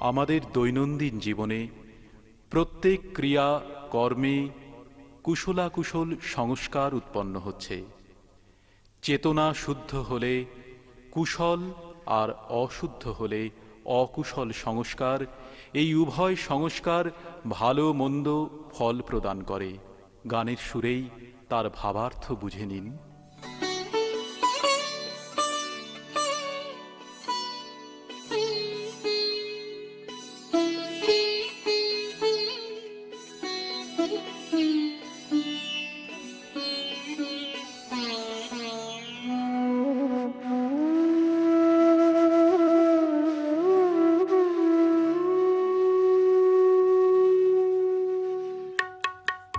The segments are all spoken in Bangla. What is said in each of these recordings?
আমাদের দৈনন্দিন জীবনে প্রত্যেক ক্রিয়া, কর্মে কুশলাকুশল সংস্কার উৎপন্ন হচ্ছে। চেতনা শুদ্ধ হলে কুশল আর অশুদ্ধ হলে অকুশল সংস্কার, এই উভয় সংস্কার ভালো, মন্দ ফল প্রদান করে। গানের সুরেই তার ভাবার্থ বুঝে নিন।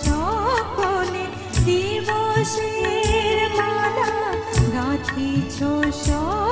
সকলে দিবসের মালা গাঁথিছ সকলে